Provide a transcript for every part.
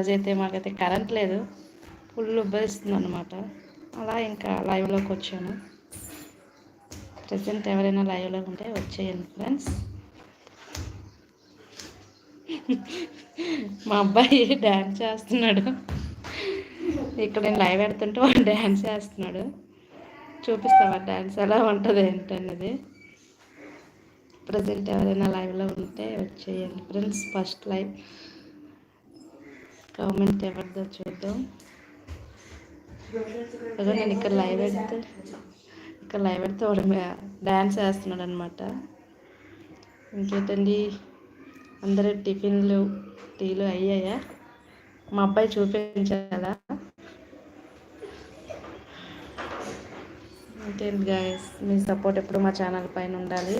ఈరోజైతే మాకైతే కరెంట్ లేదు. ఫుల్ ఉబ్బరిస్తుంది అనమాట అలా ఇంకా లైవ్లోకి వచ్చాను. ప్రజెంట్ ఎవరైనా లైవ్లో ఉంటే వచ్చేయండి ఫ్రెండ్స్. మా అబ్బాయి డ్యాన్స్ చేస్తున్నాడు. ఇక్కడ నేను లైవ్ పెడుతుంటే వాడు డ్యాన్స్ చేస్తున్నాడు. చూపిస్తావా డ్యాన్స్ ఎలా ఉంటుంది ఏంటనేది ప్రజెంట్ ఎవరైనా లైవ్లో ఉంటే వచ్చేయండి ఫ్రెండ్స్ ఫస్ట్ లైవ్. కామెంట్ ఎవరిదో చూద్దాం. అదే నేను ఇక్కడ లైవ్ పెడితే ఇక్కడ లైవ్ పెడితే వాడు డ్యాన్స్ వేస్తున్నాడు అనమాట ఇంకేంటండి? అందరూ టిఫిన్లు టీలు అయ్యాయా? మా అబ్బాయి చూపించాలా? ఇంకేంటి గాయస్ మీ సపోర్ట్ ఎప్పుడు మా ఛానల్ పైన ఉండాలి?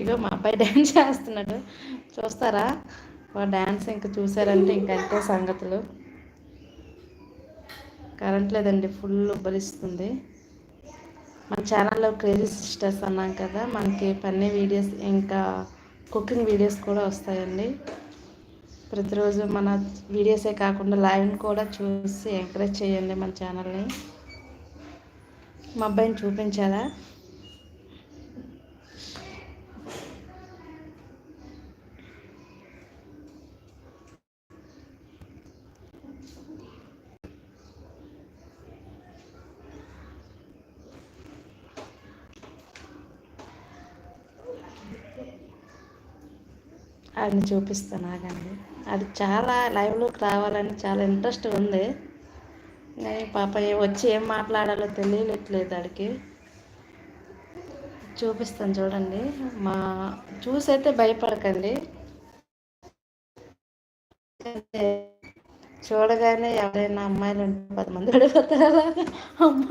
ఇగో మా అబ్బాయి డ్యాన్స్ చేస్తున్నాడు. చూస్తారా? వాడు డ్యాన్స్ ఇంకా చూసారంటే ఇంక సంగతులు. కరెంట్ లేదండి ఫుల్ ఉబ్బరిస్తుంది. మన ఛానల్లో క్రేజీ సిస్టర్స్ అన్నాం కదా మనకి పన్నీ వీడియోస్ ఇంకా కుకింగ్ వీడియోస్ కూడా వస్తాయండి. ప్రతిరోజు మన వీడియోసే కాకుండా లైవ్ని కూడా చూసి ఎంకరేజ్ చేయండి మన ఛానల్ని. మా అబ్బాయిని చూపించాలా? అది చూపిస్తాను ఆగండి అది చాలా లైవ్లోకి రావాలని చాలా ఇంట్రెస్ట్ ఉంది. పాప వచ్చి ఏం మాట్లాడాలో తెలియట్లేదు ఆడికి. చూపిస్తాను చూడండి. మా చూసైతే భయపడకండి. చూడగానే ఎవరైనా అమ్మాయిలు ఉంటే పది మంది పడిపోతారా? అమ్మ.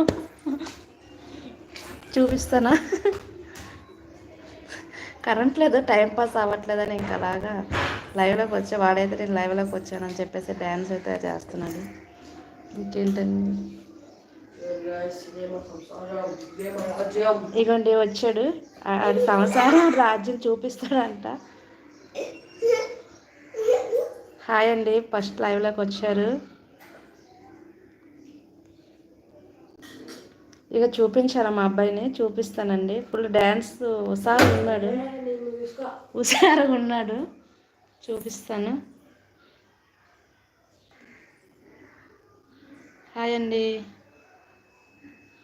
చూపిస్తానా? కరెంట్ లేదు టైం పాస్ అవ్వట్లేదని ఇంకా అలాగా. లైవ్లోకి వచ్చే వాడైతే నేను లైవ్లోకి వచ్చానని చెప్పేసి డ్యాన్స్ అయితే చేస్తున్నాడు. ఇంకేంటండి? ఇగోండి వచ్చాడు. ఆడి సంసారం రాజ్యం చూపిస్తాడంట. హాయ్ అండి ఫస్ట్ లైవ్లోకి వచ్చారు. ఇక చూపించారా మా అబ్బాయిని? చూపిస్తానండి. ఫుల్ డ్యాన్స్ హుషారు ఉన్నాడు. హుషారుగా ఉన్నాడు. చూపిస్తాను. హాయ్ అండి.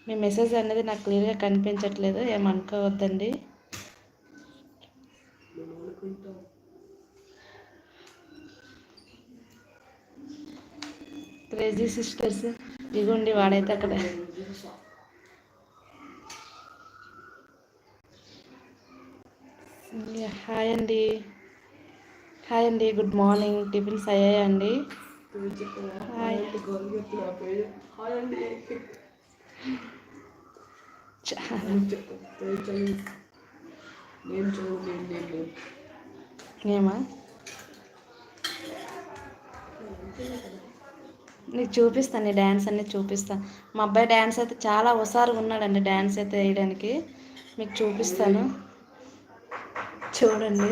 మీ మెసేజ్ అనేది నాకు క్లియర్గా కనిపించట్లేదు. ఏమనుకోవద్దండి క్రేజీ సిస్టర్స్ ఇదిగోండి వాడైతే అక్కడ. హాయ్ అండి. హాయ్ అండి గుడ్ మార్నింగ్. టిఫిన్స్ అయ్యాయండి అండి? ఏమా నీకు చూపిస్తాను డ్యాన్స్ అన్ని చూపిస్తాను మా అబ్బాయి డ్యాన్స్ అయితే చాలా హుషారుగా ఉన్నాడండి డ్యాన్స్ అయితే వేయడానికి. మీకు చూపిస్తాను. చూడండి.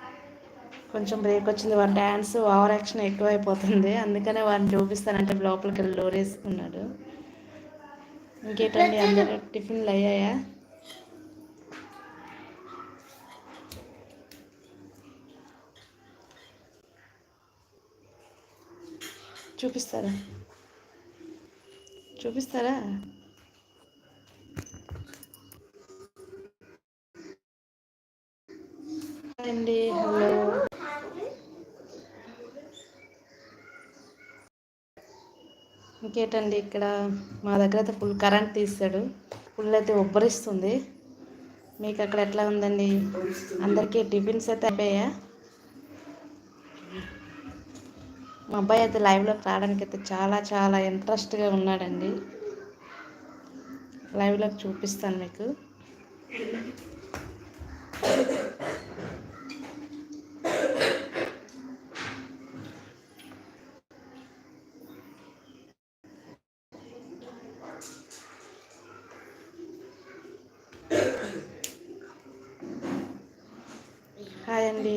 కొంచెం బ్రేక్ వచ్చింది. వాడు డ్యాన్స్ ఓవర్ యాక్షన్ ఎక్కువైపోతుంది. అందుకనే వాడిని చూపిస్తానంటే లోపలికి వెళ్ళి లోరేసుకున్నాడు. ఇంకేటండి? అందరూ టిఫిన్లు అయ్యాయా? చూపిస్తారా? చూపిస్తారా? ఇంకేటండి ఇక్కడ మా దగ్గర అయితే ఫుల్ కరెంట్ తీస్తాడు. ఫుల్ అయితే ఉబ్బరిస్తుంది. మీకు అక్కడ ఎట్లా ఉందండి? అందరికీ టిఫిన్స్ అయితే అయిపోయా మా అబ్బాయి అయితే లైవ్లోకి రావడానికి అయితే చాలా చాలా ఇంట్రెస్ట్గా ఉన్నాడండి. లైవ్లోకి చూపిస్తాను మీకు హాయ్ అండి